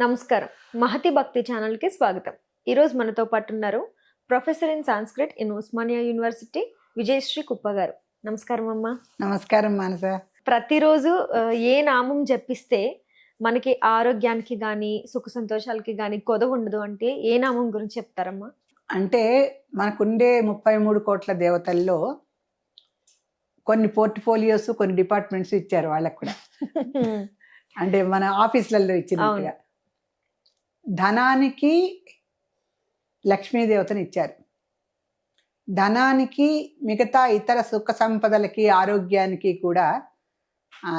నమస్కారం. మహతి భక్తి ఛానల్కి స్వాగతం. ఈరోజు మనతో పాటు ఉన్నారు professor in Sanskrit in Osmania university Vijayasri Kuppa గారు. నమస్కారం అమ్మా. నమస్కారం మానస. ప్రతిరోజు ఏ నామం జపిస్తే మనకి ఆరోగ్యానికి కానీ సుఖ సంతోషాలకి కానీ కొదవ ఉండదు అంటే ఏ నామం గురించి చెప్తారమ్మా? అంటే మనకుండే ముప్పై మూడు కోట్ల దేవతల్లో కొన్ని పోర్ట్ఫోలియోస్ కొన్ని డిపార్ట్మెంట్స్ ఇచ్చారు వాళ్ళకు కూడా. అంటే మన ఆఫీసులలో ఇచ్చినట్టుగా. ధనానికి లక్ష్మీదేవతని ఇచ్చారు. ధనానికి మిగతా ఇతర సుఖ సంపదలకి ఆరోగ్యానికి కూడా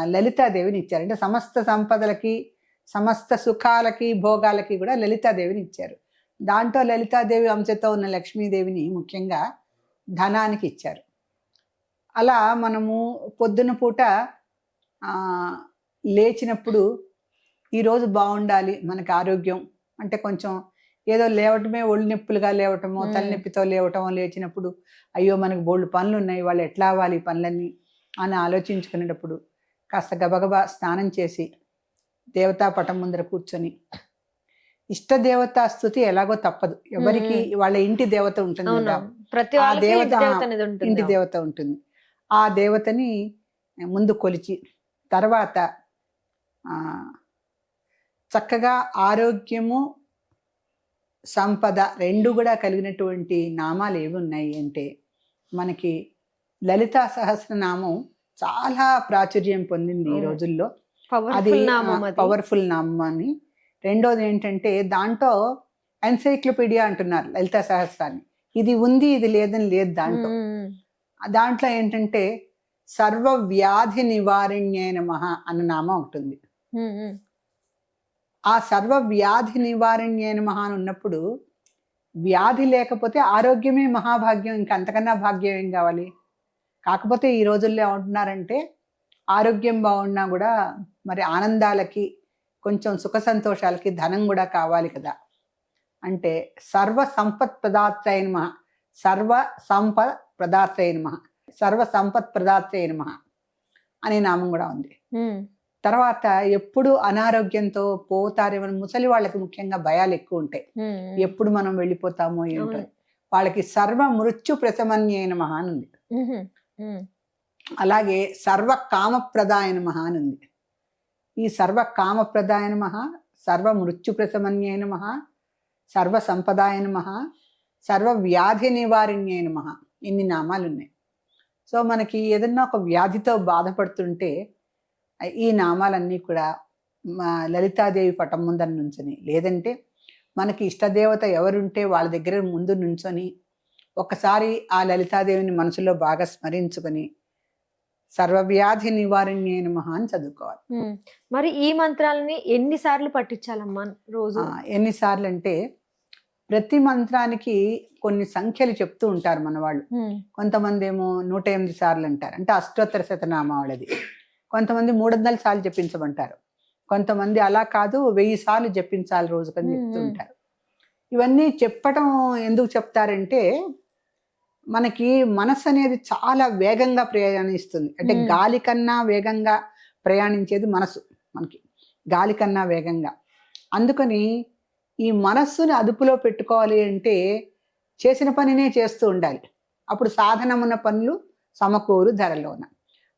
లలితాదేవిని ఇచ్చారు. అంటే సమస్త సంపదలకి సమస్త సుఖాలకి భోగాలకి కూడా లలితాదేవిని ఇచ్చారు. దాంట్లో లలితాదేవి అంశతో ఉన్న లక్ష్మీదేవిని ముఖ్యంగా ధనానికి ఇచ్చారు. అలా మనము పొద్దున పూట లేచినప్పుడు ఈరోజు బాగుండాలి మనకు ఆరోగ్యం అంటే కొంచెం ఏదో లేవటమే ఒళ్ళు నొప్పులుగా లేవటమో. తలనొప్పితో లేవటమో లేచినప్పుడు అయ్యో మనకి బోల్డ్ పనులు ఉన్నాయి వాళ్ళు ఎట్లా అవ్వాలి ఈ పనులన్నీ అని ఆలోచించుకునేటప్పుడు కాస్త గబగబా స్నానం చేసి దేవతా పటం ముందర కూర్చొని ఇష్ట దేవతా స్థుతి ఎలాగో తప్పదు. ఎవరికి వాళ్ళ ఇంటి దేవత ఉంటుంది కదా ప్రతి ఆ దేవత- ఇంటి దేవత ఉంటుంది ఇంటి దేవత ఉంటుంది. ఆ దేవతని ముందు కొలిచి తర్వాత ఆ, చక్కగా ఆరోగ్యము సంపద రెండు కూడా కలిగినటువంటి నామాలు ఏవి ఉన్నాయి అంటే మనకి లలితా సహస్రనామం చాలా ప్రాచుర్యం పొందింది ఈ. రోజుల్లో అది పవర్ఫుల్ నామం అని రెండోది ఏంటంటే దాంట్లో ఎన్సైక్లోపీడియా అంటున్నారు లలితా సహస్రాన్ని ఇది ఉంది ఇది లేదని లేదు దాంట్లో. దాంట్లో ఏంటంటే సర్వ వ్యాధి నివారణ్యే నమః అన్న నామం ఉంటుంది. ఆ సర్వ వ్యాధి నివారణ్యే మహా అని ఉన్నప్పుడు వ్యాధి లేకపోతే ఆరోగ్యమే మహాభాగ్యం ఇంకా అంతకన్నా భాగ్యం ఏం కావాలి? కాకపోతే ఈ రోజుల్లో ఏమంటున్నారంటే ఆరోగ్యం బాగున్నా కూడా మరి ఆనందాలకి కొంచెం సుఖ సంతోషాలకి ధనం కూడా కావాలి కదా. అంటే సర్వ సంపత్ ప్రదాత్రయ నమః సర్వ సంపద ప్రదాత్రయ మహ సర్వ సంపత్ ప్రదాత్రయ నమః అనే నామం కూడా ఉంది. తర్వాత ఎప్పుడు అనారోగ్యంతో పోతారేమో ముసలి వాళ్ళకి ముఖ్యంగా భయాలు ఎక్కువ ఉంటాయి. ఎప్పుడు మనం వెళ్ళిపోతామో ఏంటో. వాళ్ళకి సర్వ మృత్యు ప్రశమన్యైన మహా అని ఉంది మ్మ్. మ్మ్. అలాగే సర్వ కామప్రదాయన మహా అని ఉంది ఈ సర్వ కామప్రదాయన మహా సర్వ మృత్యు ప్రశమన్యైన మహా సర్వ సంపదాయన మహా సర్వ వ్యాధి నివారణ్యైన మహా ఇన్ని నామాలు ఉన్నాయి సో మనకి ఏదన్నా ఒక వ్యాధితో బాధపడుతుంటే ఈ నామాలన్నీ కూడా మా లలితాదేవి పటం ముందర నుంచొని లేదంటే మనకి ఇష్టదేవత ఎవరుంటే వాళ్ళ దగ్గర ముందు నుంచొని ఒకసారి ఆ లలితాదేవిని మనసులో బాగా స్మరించుకొని సర్వవ్యాధి నివారణ్యే నమః అని చదువుకోవాలి. మరి ఈ మంత్రాలని ఎన్నిసార్లు పట్టించాలమ్మా రోజు? ఎన్నిసార్లు అంటే ప్రతి మంత్రానికి కొన్ని సంఖ్యలు చెప్తూ ఉంటారు మన వాళ్ళు. కొంతమంది ఏమో నూట ఎనిమిది సార్లు అంటారు. అంటే అష్టోత్తర శతనామావళిది కొంతమంది మూడు వందల సార్లు జపించమంటారు కొంతమంది అలా కాదు వెయ్యి సార్లు జపించాలి రోజుకని చెప్తూ మ్మ్. ఉంటారు. ఇవన్నీ చెప్పటం ఎందుకు చెప్తారంటే మనకి మనసు అనేది చాలా వేగంగా ప్రయాణిస్తుంది. అంటే. గాలి కన్నా వేగంగా ప్రయాణించేది మనసు మనకి. గాలి కన్నా వేగంగా. అందుకని ఈ మనస్సుని అదుపులో పెట్టుకోవాలి అంటే చేసిన పనినే చేస్తూ ఉండాలి. అప్పుడు సాధనమున్న పనులు సమకూరు ధరలోన.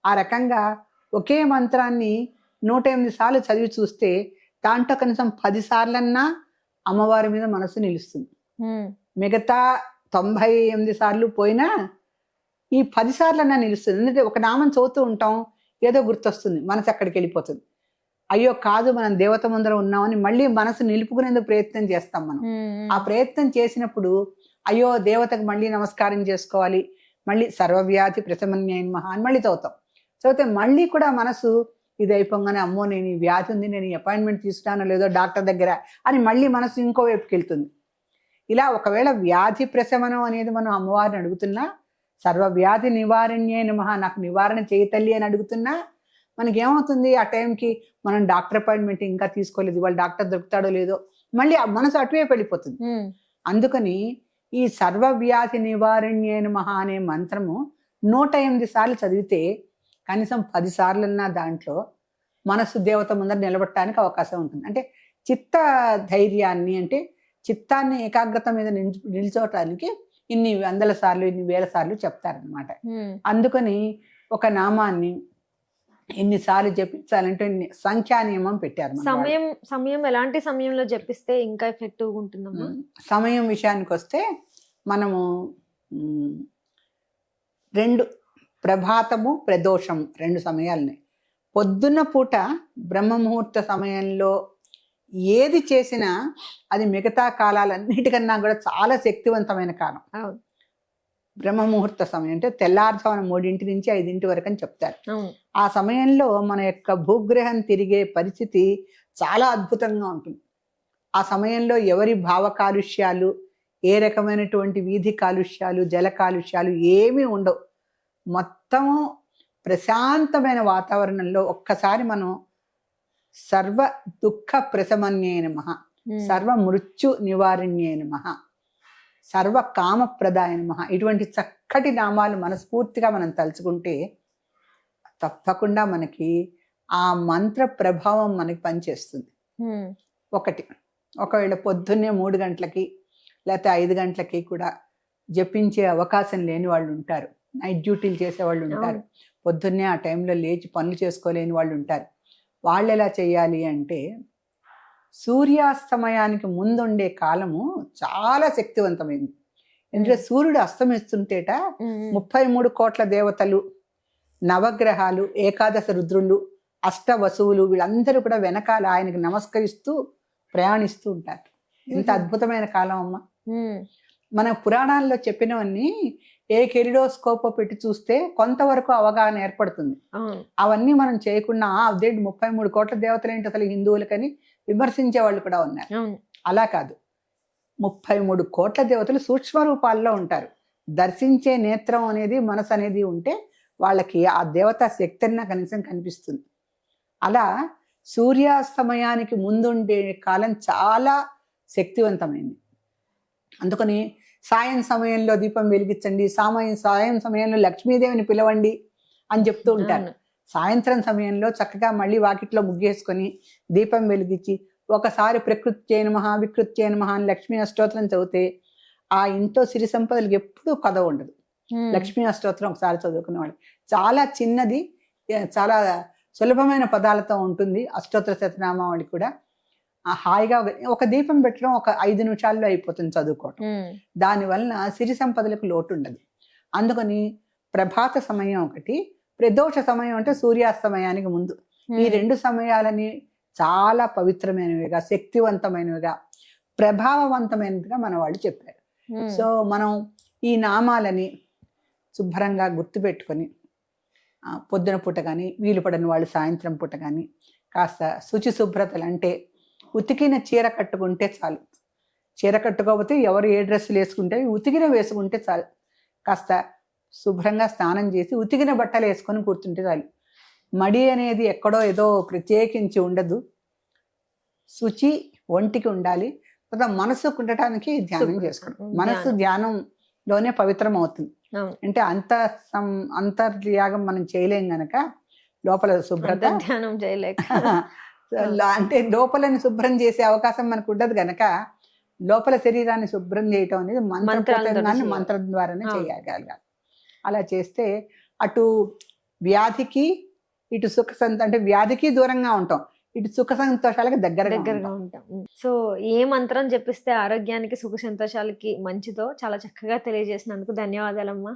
ఆ రకంగా ఒకే మంత్రాన్ని నూట ఎనిమిది సార్లు చదివి చూస్తే దాంట్లో కనీసం పది సార్లన్నా అమ్మవారి మీద మనసు నిలుస్తుంది. మిగతా తొంభై ఎనిమిది సార్లు పోయినా ఈ పది సార్లన్నా నిలుస్తుంది. ఎందుకంటే ఒక నామం చదువుతూ ఉంటాం ఏదో గుర్తొస్తుంది మనసు అక్కడికి వెళ్ళిపోతుంది. అయ్యో కాదు మనం దేవత ముందర ఉన్నామని మళ్ళీ మనసు నిలుపుకునేందుకు ప్రయత్నం చేస్తాం మనం. ఆ ప్రయత్నం చేసినప్పుడు అయ్యో దేవతకు మళ్ళీ నమస్కారం చేసుకోవాలి మళ్ళీ సర్వవ్యాధి ప్రశమన్యైన మహా అని మళ్ళీ చదువుతాం. చదివితే మళ్ళీ కూడా మనసు ఇది అయిపోగానే అమ్మో నేను ఈ వ్యాధి ఉంది నేను అపాయింట్మెంట్ తీసుకున్నానో లేదో డాక్టర్ దగ్గర అని మళ్ళీ మనసు ఇంకో వైపుకి వెళ్తుంది. ఇలా ఒకవేళ వ్యాధి ప్రశమనం అనేది మనం అమ్మవారిని అడుగుతున్నా సర్వ వ్యాధి నివారణ్యే నమః నాకు నివారణ చేయి తల్లి అని అడుగుతున్నా మనకి ఏమవుతుంది ఆ టైంకి మనం డాక్టర్ అపాయింట్మెంట్ ఇంకా తీసుకోలేదు ఇవాళ డాక్టర్ దొరుకుతాడో లేదో మళ్ళీ మనసు అటువైపు వెళ్ళిపోతుంది. అందుకని ఈ సర్వవ్యాధి నివారణ్యేన మహా అనే మంత్రము నూట ఎనిమిది సార్లు చదివితే కనీసం పది సార్లన్నా దాంట్లో మనస్సు దేవత ముందర నిలబడటానికి అవకాశం ఉంటుంది. అంటే చిత్త ధైర్యాన్ని అంటే చిత్తాన్ని ఏకాగ్రత మీద నిల్చు- నిల్చోటానికి ఇన్ని వందల సార్లు ఇన్ని వేల సార్లు చెప్తారనమాట అందుకని ఒక నామాన్ని ఎన్నిసార్లు జపించాలంటే ఇన్ని సంఖ్యా నియమం పెట్టారు. సమయం సమయం ఎలాంటి సమయంలో జపిస్తే ఇంకా ఎఫెక్టివ్ ఉంటుందమ్మా? ఉమ్, సమయం విషయానికి వస్తే మనము రెండు ప్రభాతము ప్రదోషము రెండు సమయాలని. పొద్దున్న పూట బ్రహ్మ ముహూర్త సమయంలో ఏది చేసినా అది మిగతా కాలాలన్నిటికన్నా కూడా చాలా శక్తివంతమైన కాలం. అవును. బ్రహ్మ ముహూర్త సమయం అంటే తెల్లారుజామున మూడింటి నుంచి ఐదింటి వరకు అని చెప్తారు. ఆ సమయంలో మన యొక్క భూగ్రహం తిరిగే పరిస్థితి చాలా అద్భుతంగా ఉంటుంది. ఆ సమయంలో ఎవరి భావ కాలుష్యాలు ఏ రకమైనటువంటి వీధి కాలుష్యాలు జల కాలుష్యాలు ఏమీ ఉండవు. మొత్తము ప్రశాంతమైన వాతావరణంలో ఒక్కసారి మనం సర్వ దుఃఖ ప్రశమన్యే నమ. సర్వ మృత్యు నివారణ్యే నమ. సర్వ కామప్రదాయ నమ. ఇటువంటి చక్కటి నామాలు మనస్ఫూర్తిగా మనం తలుచుకుంటే తప్పకుండా మనకి ఆ మంత్ర ప్రభావం మనకి పనిచేస్తుంది. ఒకటి ఒకవేళ పొద్దున్నే మూడు గంటలకి లేకపోతే ఐదు గంటలకి కూడా జపించే అవకాశం లేని వాళ్ళు ఉంటారు. నైట్ డ్యూటీలు చేసే వాళ్ళు ఉంటారు. పొద్దున్నే ఆ టైంలో లేచి పనులు చేసుకోలేని వాళ్ళు ఉంటారు. వాళ్ళు ఎలా చేయాలి అంటే సూర్యాస్తమయానికి ముందుండే కాలము చాలా శక్తివంతమైంది. ఎందుకంటే సూర్యుడు అస్తమిస్తుంటేట ముప్పై మూడు కోట్ల దేవతలు నవగ్రహాలు ఏకాదశ రుద్రులు అష్ట వసువులు వీళ్ళందరూ కూడా వెనకాల ఆయనకి నమస్కరిస్తూ ప్రయాణిస్తూ ఉంటారు. ఎంత. అద్భుతమైన కాలం అమ్మ. మన పురాణాల్లో చెప్పినవన్నీ ఏ కెరిడోస్కోపో పెట్టి చూస్తే కొంతవరకు అవగాహన ఏర్పడుతుంది. అవును అవన్నీ మనం చేయకుండా "ఆ, అదేంటి ముప్పై మూడు కోట్ల దేవతలు ఏంటి అసలు హిందువులకని విమర్శించే వాళ్ళు కూడా ఉన్నారు. అలా కాదు. ముప్పై మూడు కోట్ల దేవతలు సూక్ష్మ రూపాల్లో ఉంటారు. దర్శించే నేత్రం అనేది మనసు అనేది ఉంటే వాళ్ళకి ఆ దేవతా శక్తి అన్న కనీసం కనిపిస్తుంది. అలా సూర్యాస్తమయానికి ముందుండే కాలం చాలా శక్తివంతమైంది. అందుకని సాయం సమయంలో దీపం వెలిగించండి. సామయం సాయం సమయంలో లక్ష్మీదేవిని పిలవండి అని చెప్తూ ఉంటారు. సాయంత్రం సమయంలో చక్కగా మళ్ళీ వాకిట్లో ముగ్గేసుకొని దీపం వెలిగించి ఒకసారి ప్రకృతి చేయను మహా వికృతి మహా అని లక్ష్మీ అష్టోత్తరం చదివితే ఆ ఇంట్లో సిరి సంపదలకు ఎప్పుడూ కథ ఉండదు. లక్ష్మీ అష్టోత్తరం ఒకసారి చదువుకునేవాళ్ళు. చాలా చిన్నది చాలా సులభమైన పదాలతో ఉంటుంది అష్టోత్తర శతనామావళి కూడా. హాయిగా ఒక- దీపం పెట్టడం ఒక ఐదు నిమిషాల్లో అయిపోతుంది చదువుకోవటం. దానివలన సిరి సంపదలకు లోటు ఉండదు. అందుకని ప్రభాత సమయం ఒకటి ప్రదోష సమయం అంటే సూర్యాస్తమయానికి ముందు. ఈ రెండు సమయాలని చాలా పవిత్రమైనవిగా శక్తివంతమైనవిగా ప్రభావవంతమైనదిగా మన వాళ్ళు చెప్పారు. సో మనం ఈ నామాలని శుభ్రంగా గుర్తుపెట్టుకొని పొద్దున పూట కానీ వీలు పడని వాళ్ళు సాయంత్రం పూట కానీ కాస్త శుచి శుభ్రతలు అంటే ఉతికిన చీర కట్టుకుంటే చాలు. చీర కట్టుకోకపోతే ఎవరు ఏ డ్రెస్సులు వేసుకుంటే ఉతికిన వేసుకుంటే చాలు. కాస్త శుభ్రంగా స్నానం చేసి ఉతికిన బట్టలు వేసుకొని కూర్చుంటే చాలు. మడి అనేది ఎక్కడో ఏదో ప్రత్యేకించి ఉండదు. శుచి ఒంటికి ఉండాలి. తర్వాత మనసు ఉండటానికి ధ్యానం. చేసుకోవడం మనసు ధ్యానం. ధ్యానంలోనే పవిత్రం అవుతుంది. అంటే అంత సం- అంతర్యాగం మనం చేయలేం గనక లోపల శుభ్రత ధ్యానం చేయలేక. అంటే లోపలని శుభ్రం చేసే అవకాశం మనకు ఉండదు గనక లోపల శరీరాన్ని శుభ్రం చేయటం అనేది మంత్రపూతంగానే చేయాలి. మంత్రం ద్వారానే. చేయగలగాలి అలా చేస్తే అటు వ్యాధికి ఇటు సుఖ సంత అంటే వ్యాధికి దూరంగా ఉంటాం ఇటు సుఖ సంతోషాలకు దగ్గరగా దగ్గరగా. ఉంటాం సో ఏ మంత్రం చెప్పిస్తే ఆరోగ్యానికి సుఖ సంతోషాలకి మంచిదో చాలా చక్కగా తెలియజేసినందుకు ధన్యవాదాలమ్మా